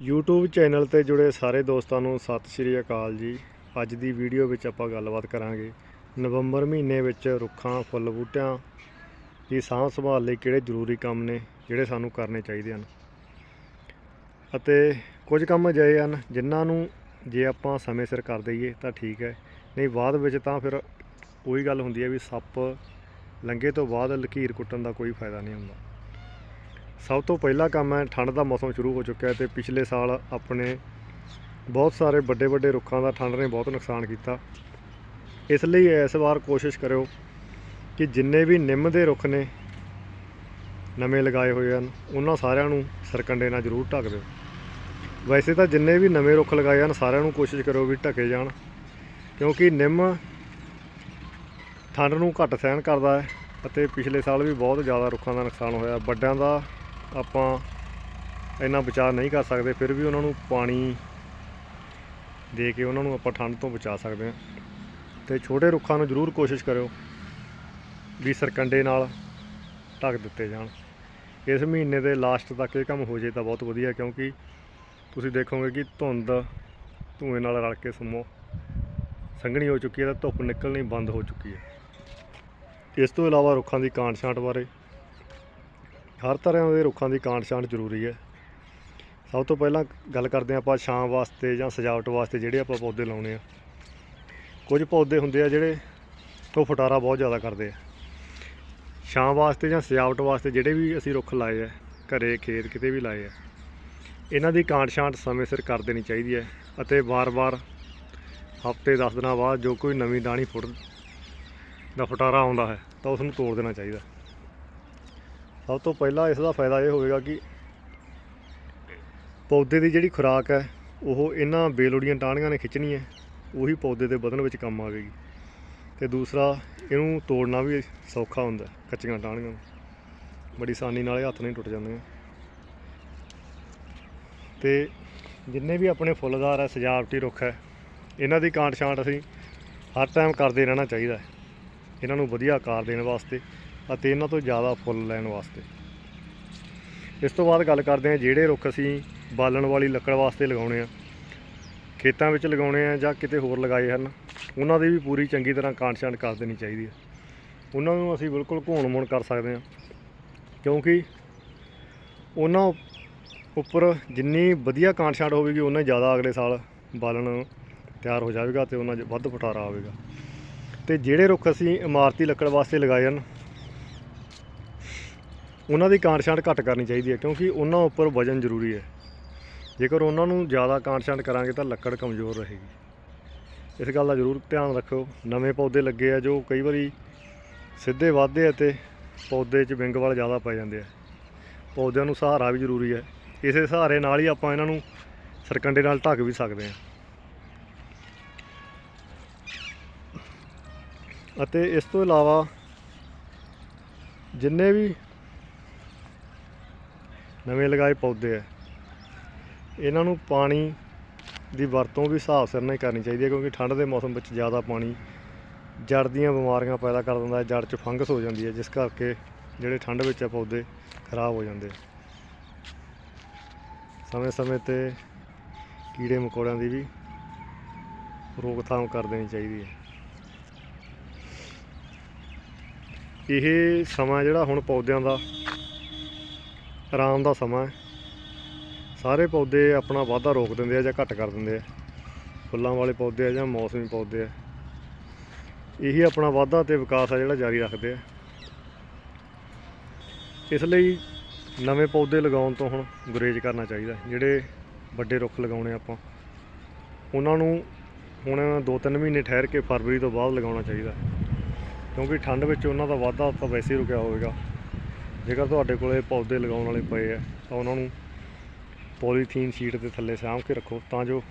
YouTube channel ਤੇ ਜੁੜੇ ਸਾਰੇ ਦੋਸਤਾਂ ਨੂੰ ਸਤਿ ਸ਼੍ਰੀ ਅਕਾਲ ਜੀ। ਅੱਜ ਦੀ ਵੀਡੀਓ ਵਿੱਚ ਆਪਾਂ ਗੱਲਬਾਤ ਕਰਾਂਗੇ ਨਵੰਬਰ ਮਹੀਨੇ ਵਿੱਚ ਰੁੱਖਾਂ, ਫੁੱਲ, ਬੂਟਿਆਂ ਦੀ ਸਾਂਭ ਸੰਭਾਲ ਲਈ ਕਿਹੜੇ ਜ਼ਰੂਰੀ ਕੰਮ ਨੇ, ਜਿਹੜੇ ਸਾਨੂੰ ਕਰਨੇ ਚਾਹੀਦੇ ਹਨ। ਅਤੇ ਕੁਝ ਕੰਮ ਅਜਿਹੇ ਹਨ ਜਿਨ੍ਹਾਂ ਨੂੰ ਜੇ ਆਪਾਂ ਸਮੇਂ ਸਿਰ ਕਰ ਦਈਏ ਤਾਂ ਠੀਕ ਹੈ, ਨਹੀਂ ਬਾਅਦ ਵਿੱਚ ਤਾਂ ਫਿਰ ਉਹੀ ਗੱਲ ਹੁੰਦੀ ਹੈ ਵੀ ਸੱਪ ਲੰਘੇ ਤੋਂ ਬਾਅਦ ਲਕੀਰ ਕੁੱਟਣ ਦਾ ਕੋਈ ਫਾਇਦਾ ਨਹੀਂ ਹੁੰਦਾ। ਸਭ ਤੋਂ ਪਹਿਲਾ ਕੰਮ ਹੈ, ਠੰਡ ਦਾ ਮੌਸਮ ਸ਼ੁਰੂ ਹੋ ਚੁੱਕਿਆ ਹੈ ਤੇ ਪਿਛਲੇ ਸਾਲ ਆਪਣੇ ਬਹੁਤ ਸਾਰੇ ਵੱਡੇ ਵੱਡੇ ਰੁੱਖਾਂ ਦਾ ਠੰਡ ਨੇ ਬਹੁਤ ਨੁਕਸਾਨ ਕੀਤਾ। ਇਸ ਲਈ ਇਸ ਵਾਰ ਕੋਸ਼ਿਸ਼ ਕਰਿਓ ਕਿ ਜਿੰਨੇ ਵੀ ਨਿੰਮ ਦੇ ਰੁੱਖ ਨੇ, ਨਵੇਂ ਲਗਾਏ ਹੋਏ ਹਨ, ਉਹਨਾਂ ਸਾਰਿਆਂ ਨੂੰ ਸਰਕੰਡੇ ਨਾਲ ਜ਼ਰੂਰ ਢੱਕ ਦਿਓ। ਵੈਸੇ ਤਾਂ ਜਿੰਨੇ ਵੀ ਨਵੇਂ ਰੁੱਖ ਲਗਾਏ ਹਨ, ਸਾਰਿਆਂ ਨੂੰ ਕੋਸ਼ਿਸ਼ ਕਰੋ ਵੀ ਢੱਕੇ ਜਾਣ, ਕਿਉਂਕਿ ਨਿੰਮ ਠੰਡ ਨੂੰ ਘੱਟ ਸਹਿਣ ਕਰਦਾ ਹੈ ਅਤੇ ਪਿਛਲੇ ਸਾਲ ਵੀ ਬਹੁਤ ਜ਼ਿਆਦਾ ਰੁੱਖਾਂ ਦਾ ਨੁਕਸਾਨ ਹੋਇਆ। ਵੱਡਿਆਂ ਦਾ ਆਪਾਂ ਇੰਨਾ ਬਚਾਅ ਨਹੀਂ ਕਰ ਸਕਦੇ, ਫਿਰ ਵੀ ਉਹਨਾਂ ਨੂੰ ਪਾਣੀ ਦੇ ਕੇ ਉਹਨਾਂ ਨੂੰ ਆਪਾਂ ਠੰਡ ਤੋਂ ਬਚਾ ਸਕਦੇ ਹਾਂ। ਤੇ ਛੋਟੇ ਰੁੱਖਾਂ ਨੂੰ ਜ਼ਰੂਰ ਕੋਸ਼ਿਸ਼ ਕਰਿਓ ਵੀ ਸਰਕੰਡੇ ਨਾਲ ਢੱਕ ਦਿੱਤੇ ਜਾਣ। ਇਸ ਮਹੀਨੇ ਦੇ ਲਾਸਟ ਤੱਕ ਇਹ ਕੰਮ ਹੋ ਜੇ ਤਾਂ ਬਹੁਤ ਵਧੀਆ, ਕਿਉਂਕਿ ਤੁਸੀਂ ਦੇਖੋਗੇ ਕਿ ਧੁੰਦ ਧੂਏ ਨਾਲ ਰਲ ਕੇ ਸਮੋ ਸੰਘਣੀ ਹੋ ਚੁੱਕੀ ਹੈ ਤਾਂ ਧੁੱਪ ਨਿਕਲਣੀ ਬੰਦ ਹੋ ਚੁੱਕੀ ਹੈ। ਇਸ ਤੋਂ ਇਲਾਵਾ ਰੁੱਖਾਂ ਦੀ ਕਾਂਟ ਛਾਂਟ ਬਾਰੇ ਹਰ ਤਰ੍ਹਾਂ ਦੇ ਰੁੱਖਾਂ ਦੀ ਕਾਂਟ ਛਾਂਟ ਜ਼ਰੂਰੀ ਹੈ। ਸਭ ਤੋਂ ਪਹਿਲਾਂ ਗੱਲ ਕਰਦੇ ਹਾਂ ਆਪਾਂ ਛਾਂ ਵਾਸਤੇ ਜਾਂ ਸਜਾਵਟ ਵਾਸਤੇ ਜਿਹੜੇ ਆਪਾਂ ਪੌਦੇ ਲਾਉਣੇ ਆ। ਕੁਝ ਪੌਦੇ ਹੁੰਦੇ ਆ ਜਿਹੜੇ ਉਹ ਫਟਾਰਾ ਬਹੁਤ ਜ਼ਿਆਦਾ ਕਰਦੇ ਆ। ਛਾਂ ਵਾਸਤੇ ਜਾਂ ਸਜਾਵਟ ਵਾਸਤੇ ਜਿਹੜੇ ਵੀ ਅਸੀਂ ਰੁੱਖ ਲਾਏ ਆ, ਘਰੇ, ਖੇਤ ਕਿਤੇ ਵੀ ਲਾਏ ਆ, ਇਹਨਾਂ ਦੀ ਕਾਂਟ ਛਾਂਟ ਸਮੇਂ ਸਿਰ ਕਰ ਦੇਣੀ ਚਾਹੀਦੀ ਹੈ ਅਤੇ ਵਾਰ-ਵਾਰ ਹਫ਼ਤੇ 10 ਦਿਨਾਂ ਬਾਅਦ ਜੋ ਕੋਈ ਨਵੀਂ ਦਾਣੀ ਫੁੱਟ, ਦਾ ਫਟਾਰਾ ਆਉਂਦਾ ਹੈ ਤਾਂ ਉਸ ਨੂੰ ਤੋੜ ਦੇਣਾ ਚਾਹੀਦਾ। ਸਭ ਤੋਂ ਪਹਿਲਾਂ ਇਸ ਦਾ ਫਾਇਦਾ ਇਹ ਹੋਵੇਗਾ ਕਿ ਪੌਦੇ ਦੀ ਜਿਹੜੀ ਖੁਰਾਕ ਹੈ, ਉਹ ਇਹਨਾਂ ਬੇਲੋੜੀਆਂ ਟਾਹਣੀਆਂ ਨੇ ਖਿੱਚਣੀ ਹੈ, ਉਹੀ ਪੌਦੇ ਦੇ ਵਧਣ ਵਿੱਚ ਕੰਮ ਆਵੇਗੀ। ਤੇ ਦੂਸਰਾ, ਇਹਨੂੰ ਤੋੜਨਾ ਵੀ ਸੌਖਾ ਹੁੰਦਾ ਕੱਚੀਆਂ ਟਾਹਣੀਆਂ ਨੂੰ। ਬੜੀ ਆਸਾਨੀ ਨਾਲ ਇਹ ਹੱਥ ਨਹੀਂ ਟੁੱਟ ਜਾਂਦੀਆਂ ਤੇ ਜਿੰਨੇ ਵੀ ਆਪਣੇ ਫੁੱਲਦਾਰ ਹੈ, ਸਜਾਵਟੀ ਰੁੱਖ ਹੈ, ਇਹਨਾਂ ਦੀ ਕਾਂਟ ਛਾਂਟ ਅਸੀਂ ਹਰ ਟਾਈਮ ਕਰਦੇ ਰਹਿਣਾ ਚਾਹੀਦਾ ਇਹਨਾਂ ਨੂੰ ਵਧੀਆ ਆਕਾਰ ਦੇਣ ਵਾਸਤੇ ਅਤੇ ਇਹਨਾਂ ਤੋਂ ਜ਼ਿਆਦਾ ਫੁੱਲ ਲੈਣ ਵਾਸਤੇ। ਇਸ ਤੋਂ ਬਾਅਦ ਗੱਲ ਕਰਦੇ ਹਾਂ ਜਿਹੜੇ ਰੁੱਖ ਅਸੀਂ ਬਾਲਣ ਵਾਲੀ ਲੱਕੜ ਵਾਸਤੇ ਲਗਾਉਣੇ ਆ। ਖੇਤਾਂ ਵਿੱਚ ਲਗਾਉਣੇ ਆ ਜਾਂ ਕਿਤੇ ਹੋਰ ਲਗਾਏ ਹਨ, ਉਹਨਾਂ ਦੀ ਵੀ ਪੂਰੀ ਚੰਗੀ ਤਰ੍ਹਾਂ ਕਾਂਟ ਛਾਂਟ ਕਰ ਦੇਣੀ ਚਾਹੀਦੀ ਹੈ ਉਹਨਾਂ ਨੂੰ ਅਸੀਂ ਬਿਲਕੁਲ ਘੋਣ ਮੋਣ ਕਰ ਸਕਦੇ ਹਾਂ, ਕਿਉਂਕਿ ਉਹਨਾਂ ਉੱਪਰ ਜਿੰਨੀ ਵਧੀਆ ਕਾਂਟ ਛਾਂਟ ਹੋਵੇਗੀ ਉਹਨਾਂ ਜ਼ਿਆਦਾ ਅਗਲੇ ਸਾਲ ਬਾਲਣ ਤਿਆਰ ਹੋ ਜਾਵੇਗਾ ਤੇ ਉਹਨਾਂ 'ਚ ਵੱਧ ਫਟਾਰਾ ਆਵੇਗਾ। ਤੇ ਜਿਹੜੇ ਰੁੱਖ ਅਸੀਂ ਇਮਾਰਤੀ ਲੱਕੜ ਵਾਸਤੇ ਲਗਾਏ ਹਨ ਉਹਨਾਂ ਦੀ ਕਾਂਟ ਛਾਂਟ ਘੱਟ ਕਰਨੀ ਚਾਹੀਦੀ ਹੈ, ਕਿਉਂਕਿ ਉਹਨਾਂ ਉੱਪਰ ਵਜਨ ਜ਼ਰੂਰੀ ਹੈ। ਜੇਕਰ ਉਹਨਾਂ ਨੂੰ ਜ਼ਿਆਦਾ ਕਾਂਟ ਛਾਂਟ ਕਰਾਂਗੇ ਤਾਂ ਲੱਕੜ ਕਮਜ਼ੋਰ ਰਹੇਗੀ। ਇਸ ਗੱਲ ਦਾ ਜ਼ਰੂਰ ਧਿਆਨ ਰੱਖਿਓ। ਨਵੇਂ ਪੌਦੇ ਲੱਗੇ ਆ ਜੋ ਕਈ ਵਾਰੀ ਸਿੱਧੇ ਵੱਧਦੇ ਆ ਤੇ ਪੌਦੇ 'ਚ ਵਿੰਗ ਵਾਲ ਜ਼ਿਆਦਾ ਪੈ ਜਾਂਦੇ ਆ। ਪੌਦਿਆਂ ਨੂੰ ਸਹਾਰਾ ਵੀ ਜ਼ਰੂਰੀ ਹੈ। ਇਸੇ ਸਹਾਰੇ ਨਾਲ ਹੀ ਆਪਾਂ ਇਹਨਾਂ ਨੂੰ ਸਰਕੰਡੇ ਨਾਲ ਢੱਕ ਵੀ ਸਕਦੇ ਹਾਂ। ਅਤੇ ਇਸ ਤੋਂ ਇਲਾਵਾ ਜਿੰਨੇ ਵੀ ਨਵੇਂ ਲਗਾਏ ਪੌਦੇ ਆ। ਇਹਨਾਂ ਨੂੰ ਪਾਣੀ ਦੀ ਵਰਤੋਂ ਵੀ ਹਿਸਾਬ ਸਿਰ ਨਾਲ ਹੀ ਕਰਨੀ ਚਾਹੀਦੀ ਹੈ ਕਿਉਂਕਿ ਠੰਡ ਦੇ ਮੌਸਮ ਵਿੱਚ ਜ਼ਿਆਦਾ ਪਾਣੀ ਜੜ ਦੀਆਂ ਬਿਮਾਰੀਆਂ ਪੈਦਾ ਕਰ ਦਿੰਦਾ ਹੈ, ਜੜ 'ਚ ਫੰਗਸ ਹੋ ਜਾਂਦੀ ਹੈ, ਜਿਸ ਕਰਕੇ ਜਿਹੜੇ ਠੰਡ ਵਿੱਚ ਆ ਪੌਦੇ ਖਰਾਬ ਹੋ ਜਾਂਦੇ ਸਮੇਂ-ਸਮੇਂ ਤੇ ਕੀੜੇ ਮਕੌੜਿਆਂ ਦੀ ਵੀ ਰੋਕਥਾਮ ਕਰ ਦੇਣੀ ਚਾਹੀਦੀ ਹੈ। ਇਹ ਸਮਾਂ ਜਿਹੜਾ ਹੁਣ ਪੌਦਿਆਂ ਦਾ ਆਰਾਮ ਦਾ ਸਮਾਂ ਹੈ। ਸਾਰੇ ਪੌਦੇ ਆਪਣਾ ਵਾਧਾ ਰੋਕ ਦਿੰਦੇ ਆ ਜਾਂ ਘੱਟ ਕਰ ਦਿੰਦੇ ਆ। ਫੁੱਲਾਂ ਵਾਲੇ ਪੌਦੇ ਆ ਜਾਂ ਮੌਸਮੀ ਪੌਦੇ ਆ। ਇਹੀ ਆਪਣਾ ਵਾਧਾ ਤੇ ਵਿਕਾਸ ਆ ਜਿਹੜਾ ਜਾਰੀ ਰੱਖਦੇ ਆ। ਇਸ ਲਈ ਨਵੇਂ ਪੌਦੇ ਲਗਾਉਣ ਤੋਂ ਹੁਣ ਗੁਰੇਜ਼ ਕਰਨਾ ਚਾਹੀਦਾ। ਜਿਹੜੇ ਵੱਡੇ ਰੁੱਖ ਲਗਾਉਣੇ ਆਪਾਂ। ਉਹਨਾਂ ਨੂੰ ਹੁਣ 2-3 ਮਹੀਨੇ ਠਹਿਰ ਕੇ ਫਰਵਰੀ ਤੋਂ ਬਾਅਦ ਲਗਾਉਣਾ ਚਾਹੀਦਾ। ਕਿਉਂਕਿ ਠੰਡ ਵਿੱਚ ਉਹਨਾਂ ਦਾ ਵਾਧਾ ਤਾਂ ਵੈਸੇ ਹੀ ਰੁਕਿਆ ਹੋਵੇਗਾ। ਜੇਕਰ ਤੁਹਾਡੇ ਕੋਲੇ ਪੌਦੇ ਲਗਾਉਣ ਵਾਲੇ ਪਏ ਆ, ਤਾਂ ਉਹਨਾਂ ਨੂੰ ਪੋਲੀਥੀਨ ਸ਼ੀਟ ਦੇ ਥੱਲੇ ਸਾਂਭ ਕੇ ਰੱਖੋ, ਤਾਂ ਜੋ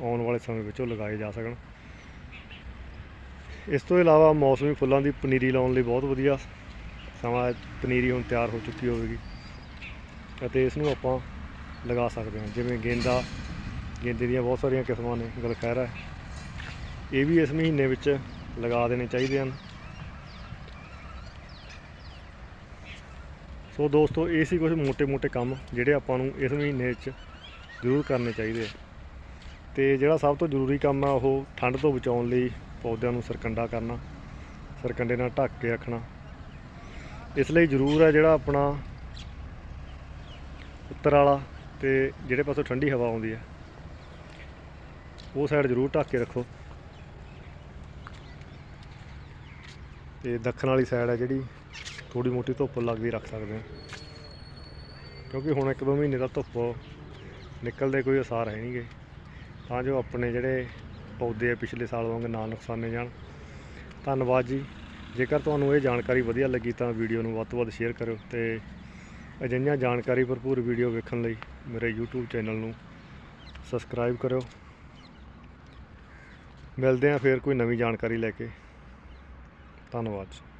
ਆਉਣ ਵਾਲੇ ਸਮੇਂ ਵਿੱਚ ਉਹ ਲਗਾਏ ਜਾ ਸਕਣ। ਇਸ ਤੋਂ ਇਲਾਵਾ ਮੌਸਮੀ ਫੁੱਲਾਂ ਦੀ ਪਨੀਰੀ ਲਾਉਣ ਲਈ ਬਹੁਤ ਵਧੀਆ ਸਮਾਂ ਪਨੀਰੀ ਹੁਣ ਤਿਆਰ ਹੋ ਚੁੱਕੀ ਹੋਵੇਗੀ ਅਤੇ ਇਸ ਨੂੰ ਆਪਾਂ ਲਗਾ ਸਕਦੇ ਹਾਂ। ਜਿਵੇਂ ਗੇਂਦਾ, ਗੇਂਦੇ ਦੀਆਂ ਬਹੁਤ ਸਾਰੀਆਂ ਕਿਸਮਾਂ ਨੇ, ਗਲਖਹਿਰਾ। ਇਹ ਵੀ ਇਸ ਮਹੀਨੇ ਵਿੱਚ ਲਗਾ ਦੇਣੇ ਚਾਹੀਦੇ ਹਨ। ਸੋ ਦੋਸਤੋ, ਇਹ ਸੀ ਕੁਝ ਮੋਟੇ ਮੋਟੇ ਕੰਮ ਜਿਹੜੇ ਆਪਾਂ ਨੂੰ ਇਸ ਮਹੀਨੇ 'ਚ ਜ਼ਰੂਰ ਕਰਨੇ ਚਾਹੀਦੇ ਆ। ਤੇ ਜਿਹੜਾ ਸਭ ਤੋਂ ਜ਼ਰੂਰੀ ਕੰਮ ਆ, ਉਹ ਠੰਡ ਤੋਂ ਬਚਾਉਣ ਲਈ ਪੌਦਿਆਂ ਨੂੰ ਸਰਕੰਡਾ ਕਰਨਾ, ਸਰਕੰਡੇ ਨਾਲ ਢੱਕ ਕੇ ਰੱਖਣਾ। ਇਸ ਲਈ ਜ਼ਰੂਰ ਹੈ ਜਿਹੜਾ ਆਪਣਾ ਉੱਤਰ ਵਾਲਾ ਤੇ ਜਿਹੜੇ ਪਾਸੋਂ ਠੰਡੀ ਹਵਾ ਆਉਂਦੀ ਹੈ ਉਹ ਸਾਈਡ ਜ਼ਰੂਰ ਢੱਕ ਕੇ ਰੱਖੋ। ਤੇ ਦੱਖਣ ਵਾਲੀ ਸਾਈਡ ਹੈ ਜਿਹੜੀ ਥੋੜੀ ਮੋਟੀ ਧੁੱਪ ਲੱਗਦੀ ਰੱਖ ਸਕਦੇ ਹਾਂ। ਕਿਉਂਕਿ ਹੁਣ ਇੱਕ ਦੋ ਮਹੀਨੇ ਦਾ ਧੁੱਪ ਨਿਕਲਦੇ ਕੋਈ ਅਸਾਰ ਹੈ ਨਹੀਂਗੇ। ਤਾਂ ਜੋ ਆਪਣੇ ਜਿਹੜੇ ਪੌਦੇ ਆ ਪਿਛਲੇ ਸਾਲ ਵਾਂਗ ਨਾ ਨੁਕਸਾਨੇ ਜਾਣ। ਧੰਨਵਾਦ ਜੀ। ਜੇਕਰ ਤੁਹਾਨੂੰ ਇਹ ਜਾਣਕਾਰੀ ਵਧੀਆ ਲੱਗੀ ਤਾਂ ਵੀਡੀਓ ਨੂੰ ਵੱਧ ਤੋਂ ਵੱਧ ਸ਼ੇਅਰ ਕਰਿਓ ਤੇ ਅਜਿਹੀਆਂ ਜਾਣਕਾਰੀ ਭਰਪੂਰ ਵੀਡੀਓ ਵੇਖਣ ਲਈ ਮੇਰੇ YouTube ਚੈਨਲ ਨੂੰ ਸਬਸਕ੍ਰਾਈਬ ਕਰਿਓ। ਮਿਲਦੇ ਹਾਂ ਫੇਰ ਕੋਈ ਨਵੀਂ ਜਾਣਕਾਰੀ ਲੈ ਕੇ। ਧੰਨਵਾਦ ਜੀ।